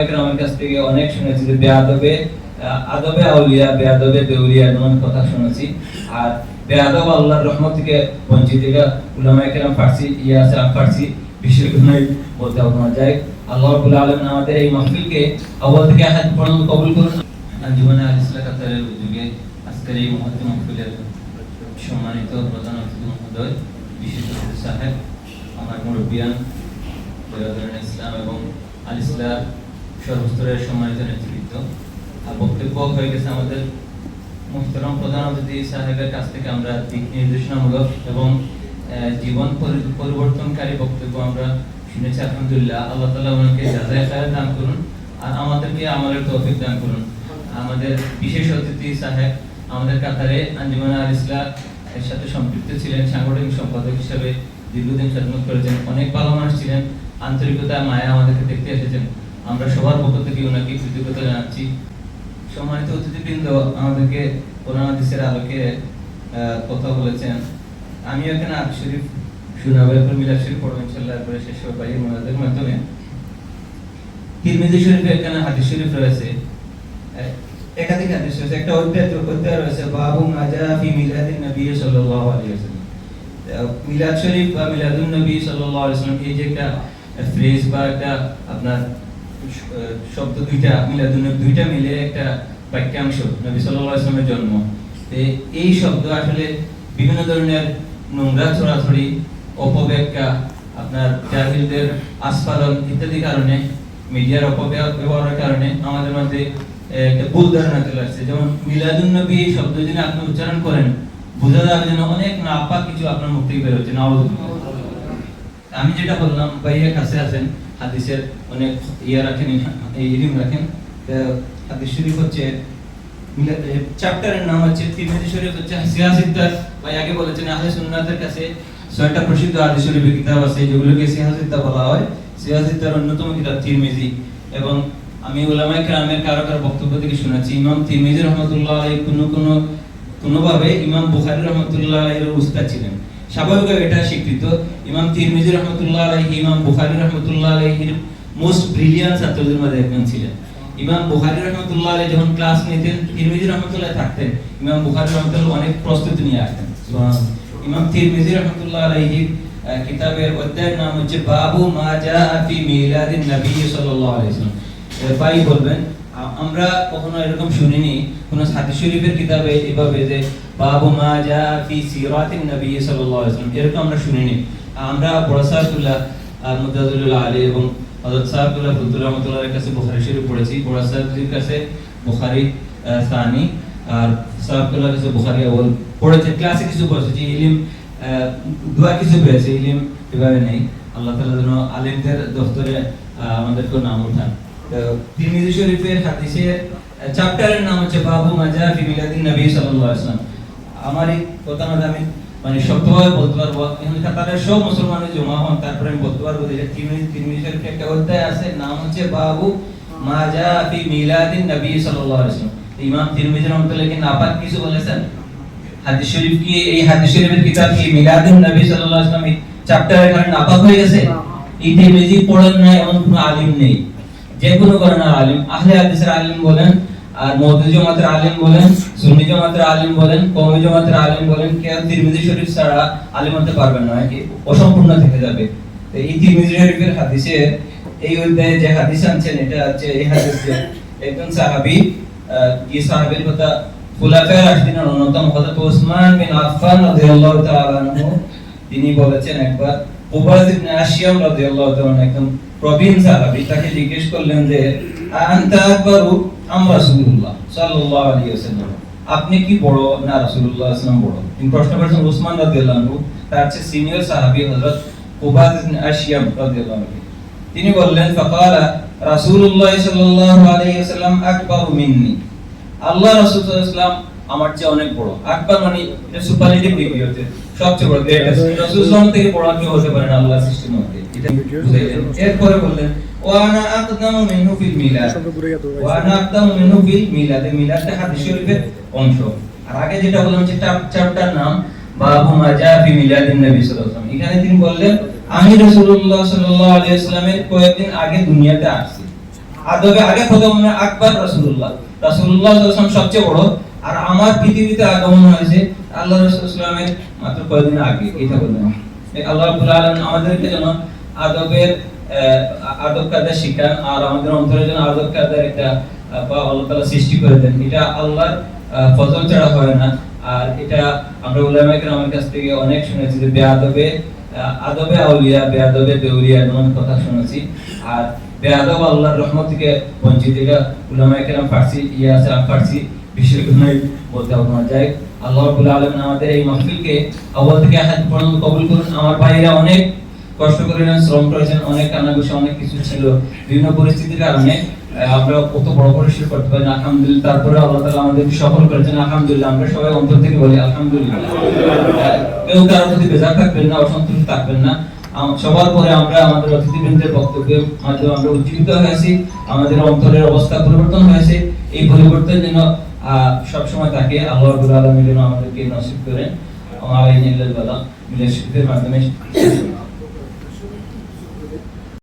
অনেক শুনেছি যে বেয়াদবে আদবে আউলিয়া, বেয়াদবে বেউলিয়া এমন কথা শুনেছি। আর বেয়াদব আল্লাহর রহমত থেকে বঞ্চিত এটা ফার্সি, ইয়া ফার্সি, বিশেষ করে বলতে হবে যাই আল্লাহ রাব্বুল আলামিন আমাদের এই মাহফিলকে আউয়াল থেকে আহাদ পর্যন্ত কবুল করুন। জীবনে আল ইসলাম কাতারের উদ্যোগে আজকের এই মহত্ব মাহফিলের সম্মানিত প্রধান অতিথি মহোদয়, বিশেষ সাহেব, আমার মুরব্বিয়ান ইসলাম এবং আল সর্বস্তরের সম্মানিত নেতৃত্ব আর বক্তব্য হয়ে গেছে আমাদের মুহতারাম প্রধান অতিথি সাহেবের কাছ থেকে আমরা দিক নির্দেশনামূলক এবং জীবন পরিবর্তনকারী বক্তব্য আমরা শুনেছি। আলহামদুলিল্লাহ, আল্লাহ তালা ওনাকে যাচাই খায় দান করুন আর আমাদেরকে আমলের তৌফিক দান করুন। আমাদের বিশেষ অতিথি সাহেব আমাদের কাতারে আঞ্জুমান আল ইসলাম এর সাথে সম্পৃক্ত ছিলেন, সাংগঠনিক সম্পাদক হিসেবে দীর্ঘদিন খেদমত করেছেন। অনেক ভালো মানুষ ছিলেন। আন্তরিকতা, মায়া আমাদেরকে দেখতে এসেছেন। আমরা সবার পক্ষ থেকে ওনাকে কৃতজ্ঞতা জানাচ্ছি। সম্মানিত অতিথিবৃন্দ, আমাদেরকে কোরআন হাদিসের আলোকে কথা বলেছেন। আমি এখানে আদ শরীফ শোনাবো এরপর মিলাদ শরীফ পড়ব ইনশাল্লাহ শেষ হবে পাই মোনাজাতের মাধ্যমে। তিরমিজি শরীফে এখানে হাদিস শরীফ রয়েছে। একাধিক হাদিস রয়েছে। একটা অধ্যায় অধ্যায় রয়েছে, বাবু মাজা ফি মিলাদিন নবী সাল্লাল্লাহু আলাইহি ওয়াসাল্লাম। মিলাদ শরীফ বা মিলাদুন নবী সাল্লাল্লাহু আলাইহি ওয়াসাল্লাম, এই যে একটা ফ্রেজ বা একটা আপনার শব্দ দুইটা দুইটা মিলে একটা বাক্যাংশ, নবী ওয়াসাল্লামের জন্ম। এই শব্দ আসলে বিভিন্ন ধরনের নোংরা, ছড়াছড়ি, অপব্যাখ্যা, আপনার জাহিলদের আস্ফালন ইত্যাদি কারণে, মিডিয়ার অপব্যবহারের কারণে আমাদের মধ্যে একটা ভুল ধারণা চলে আসছে। যেমন মিলাদুন নবী শব্দ যদি আপনি উচ্চারণ করেন, বোঝা যাবে যেন অনেক নাপাক কিছু আপনার মুখ থেকে বেরোচ্ছে নাউজুবিল্লাহ। আমি যেটা বললাম, ভাইয়া কাছে আছেন হাদিসের অনেক ইয়া রাখেন ইলিম রাখেন। হাদিস শরীফ হচ্ছে চ্যাপ্টারের নাম হচ্ছে তিরমিজি শরীফ হচ্ছে সিয়াসিদ্দার ভাই আগে বলেছেন আহলে সুন্নাতের কাছে ছয়টা প্রসিদ্ধ হাদিস শরীফের কিতাব আছে, যেগুলোকে সিয়াসিদ্দা বলা হয়। সিয়াসিদ্দার অন্যতম কিতাব তিরমিজি। এবং আমি উলামায়ে কেরামের কারও কারও বক্তব্য থেকে শুনেছি, ইমাম তিরমিজি রহমতুল্লাহ আলাইহি কোনো কোনো কোনোভাবে ইমাম বুখারী রহমতুল্লাহ আলাইহির উস্তাদ ছিলেন। স্বাভাবিকভাবে এটা স্বীকৃত। ইমাম তিরমিজি রহমতুল্লাহ আলাইহি ইমাম বুখারী রহমতুল্লাহ আলাইহির মোস্ট ব্রিলিয়ান্ট ছাত্রদের মধ্যে একজন ছিলেন। ইমাম বুখারী রহমতুল্লাহ আলাইহি যখন ক্লাস নিতেন তিরমিজি রহমতুল্লাহ থাকতেন। ইমাম বুখারী রহমতুল্লাহ অনেক প্রস্তুতি নিয়ে আসতেন। ইমাম তিরমিজি রহমতুল্লাহ আলাইহি আহ, কিতাবের অধ্যায়ের নাম হচ্ছে বাবু মা জা ফি মিলাদিন নবী সাল্লাল্লাহু আলাইহি ওয়াসাল্লাম। ভাই বলবেন আমরা কখনো এরকম শুনিনি। কোন হাদিস শরীফের কিতাবে এভাবে যে বাবু মা জা ফি সিরাতিন নবী সাল্লাল্লাহু আলাইহি ওয়াসাল্লাম এরকম আমরা শুনিনি। আমরা বড় সাহেবুল্লাহ মুদাদুল্লাহ আলী এবং হযরত সাহেবুল্লাহ ফুদ্দুর রহমতুল্লাহর কাছে বুখারী শরীফ পড়েছি। বড় সাহেবের কাছে বুখারী সানি আর সাহেবুল্লাহর কাছে বুখারী আউয়াল পড়েছে। ক্লাসে কিছু পড়েছে যে ইলম দোয়া কিছু পেয়েছে। ইলম এভাবে নেই। আল্লাহ তাআলা যেন আলেমদের দফতরে আহ, আমাদেরকে নাম উঠান। তিরমিজি শরীফের হাদিসের চ্যাপ্টারের নাম হচ্ছে বাবু মাজা ফি মিলাদিন নবী সাল্লাল্লাহু আলাইহি ওয়াসাল্লাম। আমার এই কথা মধ্যে আমি মানে শক্তভাবে বলতে পারব। এখন কাতারের সব মুসলমানের জমা হন তারপরে আমি বলতে পারব যে তিরমিজি তিরমিজি শরীফে একটা অধ্যায় আছে নাম হচ্ছে বাবু মাজা ফি মিলাদিন নবী সাল্লাল্লাহু আলাইহি ওয়াসাল্লাম। ইমাম তিরমিজি রহমাতুল্লাহ কি নাপাক কিছু বলেছেন? হাদিস শরীফ কি এই হাদিস শরীফের কিতাব কি মিলাদুন নবী সাল্লাল্লাহু আলাইহি ওয়াসাল্লাম চ্যাপ্টারের কারণে নাপাক হয়ে গেছে? এই তিরমিজি পড়েন না এমন কোনো আলিম নেই। যে কোনো আলিম, আহলে হাদিসের আলিম বলেন, আর মওদুদি জামাতের আলিম বলেন, সুন্নি জামাতের আলিম বলেন, কওমি জামাতের আলিম বলেন, কেউ তিরমিজি শরীফ ছাড়া আলিম হতে পারবেন না, এ অসম্পূর্ণ থেকে যাবে। এই তিরমিজি শরীফের হাদিসে এই অধ্যায়ে যে হাদিস আনছেন, এটা হচ্ছে এই হাদিস একজন সাহাবী এই সাহাবীর কথা খুলাফায়ে রাশিদিনের অন্যতম হযরত ওসমান বিন আফফান রাদিয়াল্লাহু তাআলা তিনি বলেছেন একবার উবাদ ইবনে আশিয়াম রাদিয়াল্লাহু তাআলা একদম প্রবীণ সাহাবী তাকে জিজ্ঞেস করলেন যে আনতা আকবারু? আম রাসূলুল্লাহ সাল্লাল্লাহু আলাইহি ওয়াসাল্লাম। আপনি কি বড়? না রাসূলুল্লাহ সাল্লাল্লাহু বড়। তিনি প্রশ্ন করেছেন উসমান রাদিয়াল্লাহু আনহু তার চেয়ে সিনিয়র সাহাবী হযরত উবাদ ইবনে আশিয়াম রাদিয়াল্লাহু আনহু। তিনি বললেন ফাকালা রাসূলুল্লাহ সাল্লাল্লাহু আলাইহি ওয়াসাল্লাম আকবারু মিন্নি। আল্লাহ রাসূল সাল্লাল্লাহু আমার চেয়ে অনেক বড়। আকবার মানে সুপারলেটিভ ডিগ্রি হচ্ছে সবচেয়ে বড়। গ্রেটেস্ট রাসূল থেকে বড় কেউ হতে পারে না আল্লাহর সৃষ্টির মধ্যে। এরপরে বললেন ওয়ানা আকদামু মিনহু ফিল মিলাদ। ওয়ানা আকদামু মিনহু ফিল মিলাদ। মিলাদটা হাদিস শরীফের অংশ। আর আগে যেটা বললাম যে চ্যাপ্টার নাম বাবু মাজা ফি মিলাদিন নবী সাল্লাল্লাহু আলাইহি এখানে তিনি বললেন আমি রাসূলুল্লাহ সাল্লাল্লাহু আলাইহি ওয়াসাল্লামের কয়েকদিন আগে দুনিয়াতে আসছি। আদবে আগে প্রথম আকবর রাসূলুল্লাহ। রাসূলুল্লাহ সাল্লাল্লাহু সবচেয়ে বড়। আর আমার পৃথিবীতে আগমন হয়েছে আল্লাহ রাসূল মাত্র কয়েকদিন আগে। এটা বললেন। আল্লাহ রাব্বুল আলামিন আমাদেরকে যেন আদবের আদব কায়দা শিখান আর আমাদের অন্তরে যেন আদব কায়দার একটা বা আল্লাহ তাআলা সৃষ্টি করে দেন। এটা আল্লাহর ফজল ছাড়া হয় না। আর এটা আমরা উলামায়ে কেরামের কাছ থেকে অনেক শুনেছি যে বেয়াদবে আহ, আদবে আউলিয়া বেয়াদবে দেউলিয়া এমন কথা শুনেছি। আর বেয়াদব আল্লাহর রহমত থেকে বঞ্চিত এটা উলামায়ে কেরাম ফার্সি ইয়া আছে ফার্সি বিশেষ গুণাই বলতে হবে না। যাই আল্লাহ রাব্বুল আলামিন আমাদের এই মাহফিলকে আউয়াল থেকে পর্যন্ত কবুল করুন। আমার ভাইরা অনেক কষ্ট করেছেন শ্রম করেছেন, অনেক কান্নাঘুষা অনেক কিছু ছিল। বিভিন্ন পরিস্থিতির কারণে আমরা কত বড় বড় পরিসর করতে পারি আলহামদুলিল্লাহ। তারপরে আল্লাহ তাআলা আমাদেরকে সফল করেছেন, আলহামদুলিল্লাহ। আমরা সবাই অন্তর থেকে বলি, আলহামদুলিল্লাহ। কেউ কারোর প্রতি বেজার থাকবেন না, অসন্তুষ্ট থাকবেন না। সবার পরে আমরা আমাদের অতিথিবৃন্দের বক্তব্যের মাধ্যমে আমরা উজ্জীবিত হয়েছি আমাদের অন্তরের অবস্থা পরিবর্তন হয়েছে এই পরিবর্তন যেন সবসময় থাকে, আল্লাহ রাব্বুল আলামিন যেন আমাদেরকে নসিব করেন। আমার এই মাধ্যমে।